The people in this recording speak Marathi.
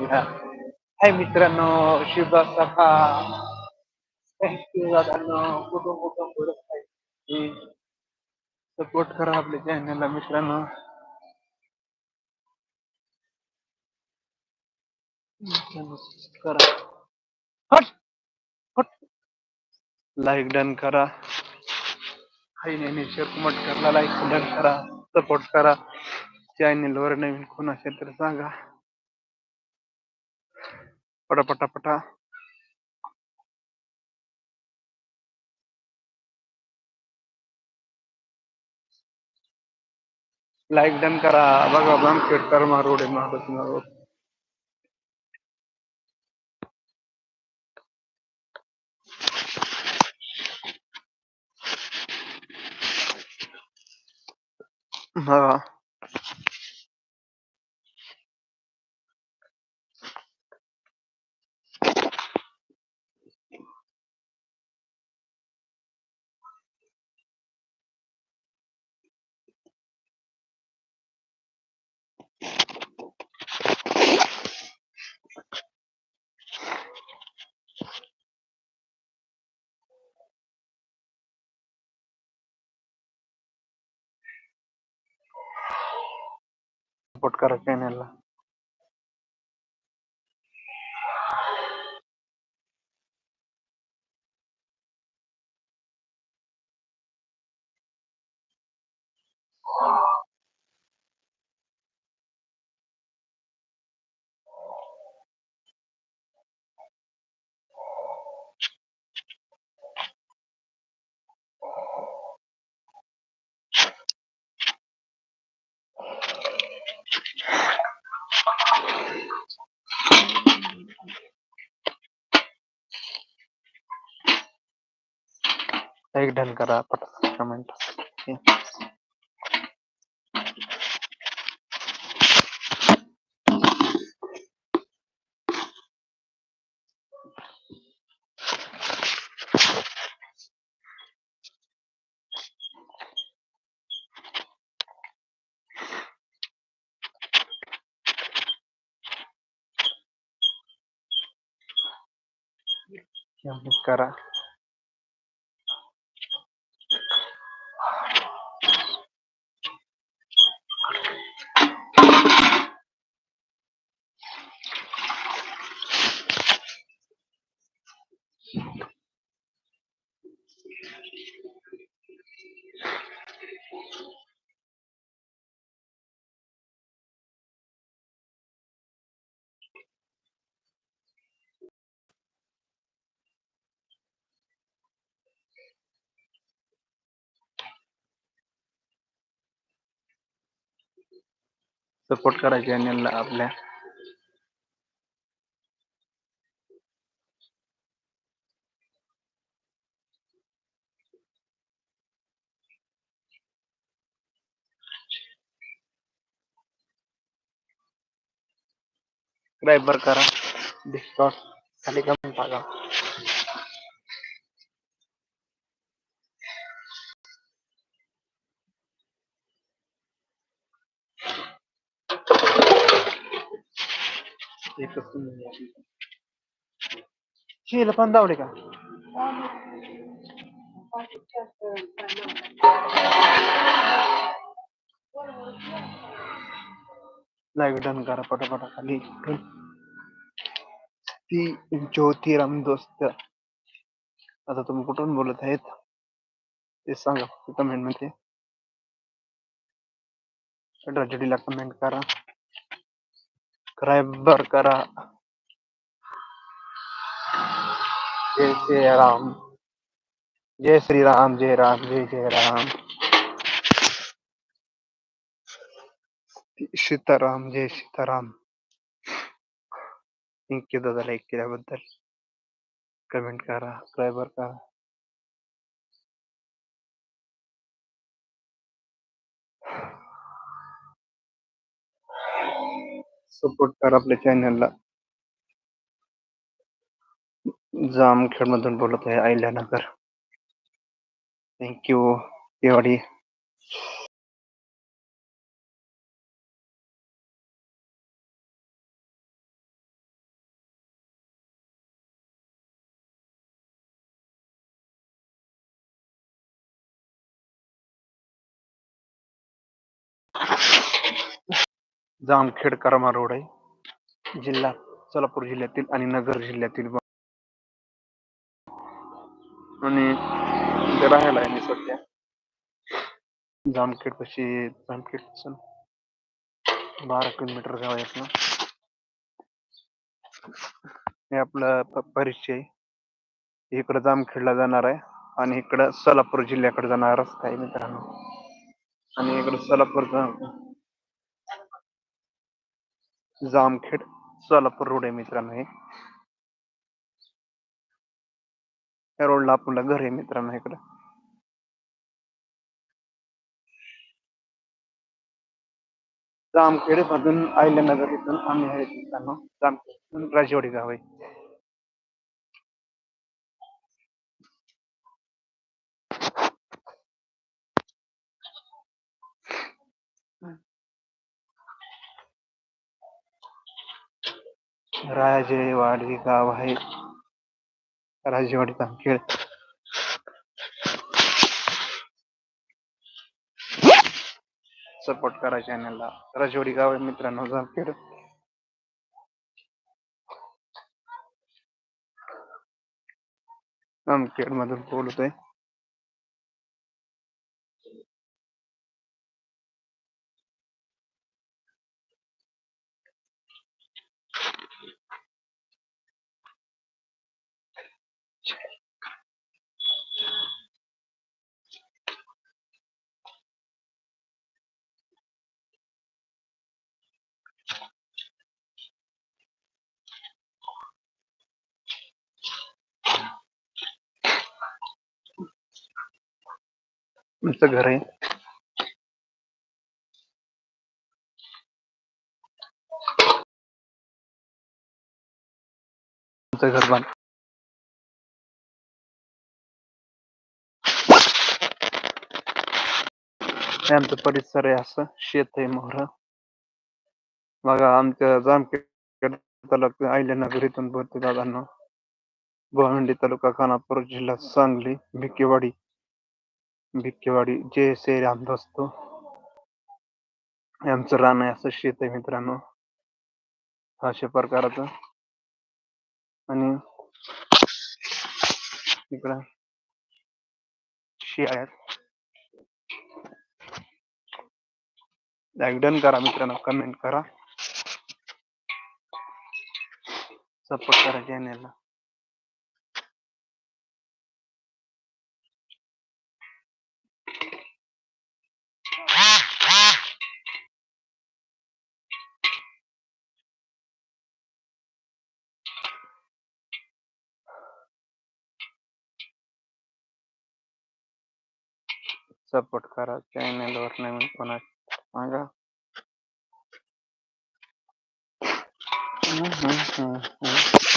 चॅनलला हाय मित्रांनो शुभ सखा दादांनो. कुठून कुठून बोलत आहे? सपोर्ट करा आपल्या चॅनलला मित्रांनो. करा. हट! हट! लाईक डन करा. काही नाही शेअर कमेंट करा लाईक डन करा सपोर्ट करा. चॅनल वर नवीन कोण असेल तर सांगा. पटा पटा पटा लाईक डन करा बघा बांबखेडकर मारोड आहे महाबत मारोड बघा सपोर्ट करा चॅनलला लाईक डन करा पटा कमेंट करा सपोर्ट करा चॅनलला आपल्या सबस्क्राईबर करा. डिस्कॉट खाली कमेंट टाका. एकच पण दावले का? लाईक डन करा पटापटा खाली. ती ज्योतिराम दोस्त आता तुम्ही कुठून बोलत आहेत? ते सांगा कमेंट मध्ये. ट्रॅजेडीला कमेंट करा. सबस्क्राईबर करा. जय श्री राम जय श्री राम जय राम, जय जय राम सीताराम, जय सीताराम. थँक्यू दादा लाईक केल्याबद्दल. कमेंट करा सबस्क्राईबर करा. सपोर्ट करा आपल्या चॅनलला जामखेड मधून बोलत आहे अहिल्यानगर थँक्यू एवढी जामखेड करमा रोड आहे. जिल्हा सोलापूर जिल्ह्यातील आणि नगर जिल्ह्यातील. आणि राहायला आहे मी सध्या. जामखेड पशी जामखेडपासून बारा किलोमीटर गाव आहे आपलं. हे आपलं परिचय. इकडं जामखेडला जाणार आहे आणि इकडं सोलापूर जिल्ह्याकडे जाणार रस्ता आहे मित्रांनो. आणि इकडं सोलापूरचा जामखेड सोलापूर रोड आहे मित्रांनो हे. या रोडला आपल्याला घर आहे मित्रांनो इकडं. जामखेड मधून आयल्यानगर इथून आम्ही आहे मित्रांनो. जामखेड राजवाडी गाव आहे. राजेवाडी गाव आहे राजेवाडी जामखेड सपोर्ट करा चॅनलला राजवाडी गाव आहे मित्रांनो, जामखेड। जामखेड मधून बोलतोय। आमचं घर आहे. घर बांध आमचं परिसर आहे असं शेत आहे मोहर. बघा आमच्या जामखेड तालुका आयल्यानगर इथून बोलतो दादांना. भावंडी तालुका खानापूर जिल्हा सांगली भिकेवाडी. भिकेवाडी जे से राम असतो यांचं आमचं रान आहे असं शेत आहे मित्रांनो. अशा प्रकाराचं. आणि इकडं शेळ्या आहेत. लाईक डन करा मित्रांनो कमेंट करा. सपोर्ट करा चॅनेलला सपोर्ट करा चॅनलवर नवीन कोणा सांगा हम्म, हम्म, हम्म, हम्म.